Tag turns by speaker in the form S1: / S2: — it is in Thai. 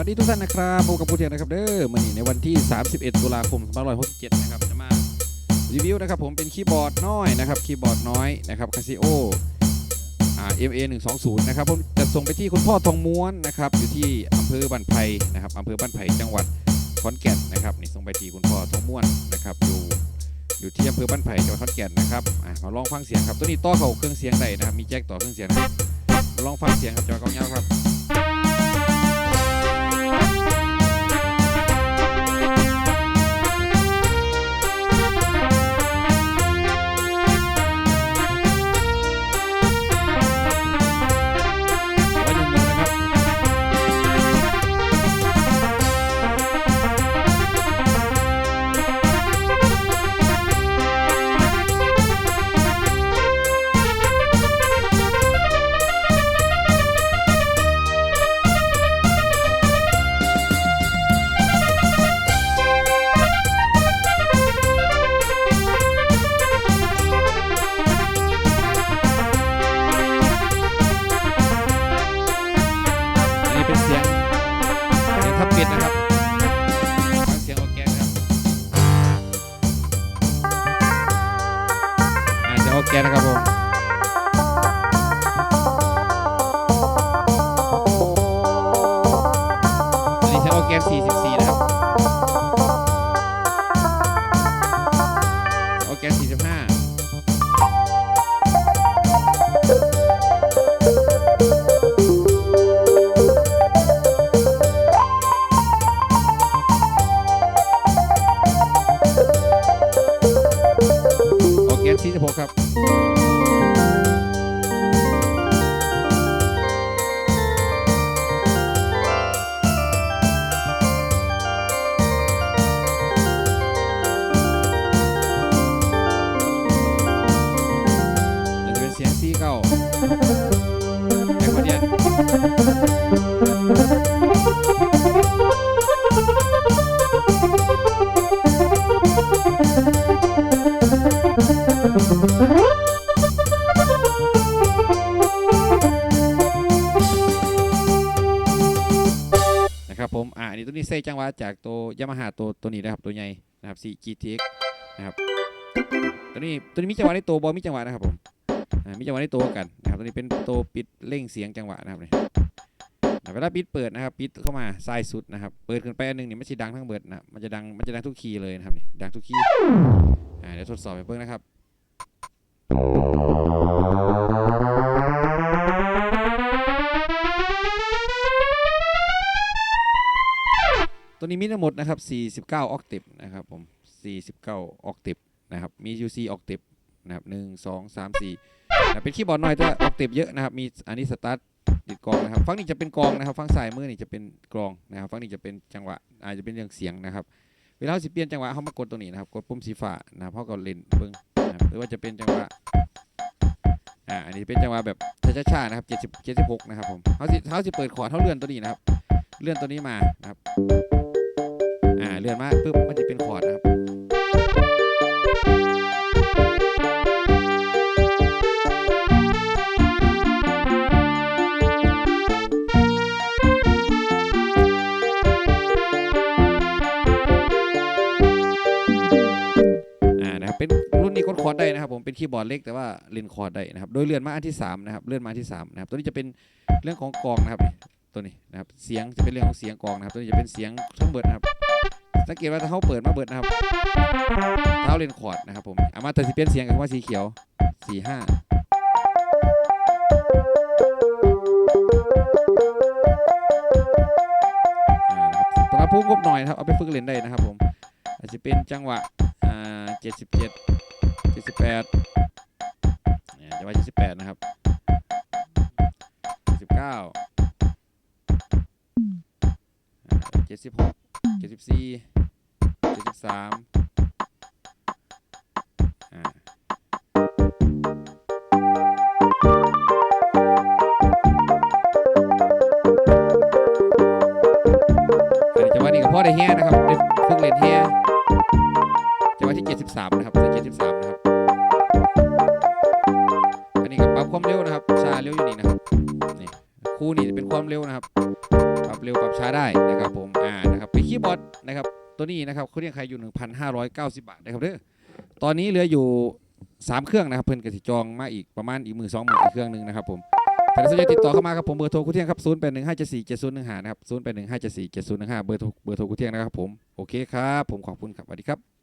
S1: วัสดีทุกท่านนะครับพบกับผู้เทียนนะครับเด้อมื่อนี้ในวันที่ 31 ตุลาคม2567นะครับจะมารีวิวนะครับผมเป็นคีย์บอร์ดน้อยนะครับคีย์บอร์ดน้อยนะครับคาซิโออ่า MA 120นะครับผมจะส่งไปที่คุณพ่อทองม้วนนะครับอยู่ที่อำเภอบ้านไผ่นะครับอำเภอบ้านไผ่จังหวัดขอนแก่นนะครับนี่ส่งไปที่คุณพ่อทองม้วนนะครับอยู่อยู่ที่อำเภอบ้านไผ่จังหวัดขอนแก่นนะครับอะมาลองฟังเสียงครับตัวนี้ต่อเข้าเครื่องเสียงได้นะครับมีแจ็คต่อเครื่องเสียงนะครับมาลองฟังเสียงครับจอยกองยาวครับ กนนะครับผมอันนี้ใช้ออแกน44 โอเค46ครับแล้วจะเป็นเสียงซีเก้าแอคคอร์เดียน นะครับผม อ่าอันนี้ตัวนี้ใส่จังหวะจากตัวยามาฮ่าตัวตัวนี้นะครับตัวใหญ่นะครับ4 GTX นะครับ ตัวนี้ตัวนี้มีจังหวะในตัวบอมีจังหวะนะครับผมอ่ามีจังหวะในตัวกันนะครับ ตัวนี้เป็นตัวปิดเร่งเสียงจังหวะนะครับเนี่ยเวลาปิดเปิดนะครับปิดเข้ามาซ้ายสุดนะครับ เปิดขึ้นไปอันหนึงเนี่ยไมันจะดังทั้งเบิดนะมันจะดังมันจะดังทุกคีย์เลยนะครับนี่ดังทุกคีย์อ่าเดี๋ยวทดสอบไปเพิ่งนะครับ ตัวนี้มีทั้งหมดนะครับ 49 ออกติฟนะครับผม 49 ออกติฟนะครับ มี UC ออกติฟนะครับ 1 2 3 4นะเป็นคีย์บอร์ดน้อยแต่ออกติฟเยอะนะครับ มีอันนี้สตาร์ทติดกองนะครับ ฝั่งนี้จะเป็นกองนะครับ ฝั่งซ้ายมือนี่จะเป็นกลองนะครับฝั่งนี้จะเป็นจังหวะ อาจจะเป็นเรื่องเสียงนะครับ เวลาสิเปลี่ยนจังหวะเขามากดตัวนี้นะครับ กดปุ่มสีฟ้านะครับเขาก็เล่นเบิ้ง หรือว่าจะเป็นจังหวะอ่าอันนี้เป็นจังหวะแบบช้าๆนะครับ70 76นะครับผมเขาสิเขาสิเปิดขอร์ดเขาเลื่อนตัวนี้นะครับ เลื่อนตัวนี้มานะครับอ่าเลื่อนมาปุ๊บมันจะเป็นคอร์ดนะครับ เป็นรุ่นนี้กดคอร์ดได้นะครับ ผมเป็นคีย์บอร์ดเล็กแต่ว่าเล่นคอร์ดได้นะครับ โดยเลื่อนมาอันที่สามนะครับเลื่อนมาอันที่สามนะครับตัวนี้จะเป็นเรื่องของกลองนะครับตัวนี้นะครับเสียงจะเป็นเรื่องของเสียงกลองนะครับ ตัวนี้จะเป็นเสียงทั้งเบิดนะครับสังเกตว่าถ้าเขาเปิดมาเบิดนะครับเท้าเล่นคอร์ดนะครับผมเอามาแต่สิเปลี่ยนเสียงกับว่าสีเขียวสี่ห้าตอนรับพุ่งบหน่อยครับเอาไปฝึกเล่นได้นะครับผมอาจจะเป็นจังหวะอ่า จ็ดสิบเจ็ดเจ็ดสิบแปดจังหวะเจ็ดสิบแปดนะครับเจ็ดสิบเก้าเจ็ดสิบหกเจ็ดสิบสี่เจ็ดสิบสามอ่าอันนี้จังหวะนี้ก็พอได้แฮนะครับได้ฝึกเล่นแฮ จังหวะที่ 73 นะครับเส้น73 นะครับ อันนี้ก็ปรับความเร็วนะครับชาเร็วอยู่นี่นะครับ นี่คู่นี่เป็นความเร็วนะครับ ปรับเร็วปรับช้าได้นะครับผม อ่า นะครับเป็นคีย์บอร์ดนะครับ ตัวนี้นะครับเขาเรียกใครอยู่ 1,590 บาทนะครับเด้อ ตอนนี้เหลืออยู่ 3 เครื่องนะครับ เพิ่นกสิจองมาอีกประมาณอีกมือสองมืออีกเครื่องหนึ่งนะครับผมถ้าสนใจติดต่อเข้ามาครับผมเบอร์โทรคุณเที่ยงครับ0 8 1 5 7 4 7 0 1 5นะครับ0 8 1 5 7 4 7 0 1 5เบอร์โทรเบอร์โทรคุณเที่ยงนะครับผม โอเคครับ ผมขอบคุณครับสวัสดีครับ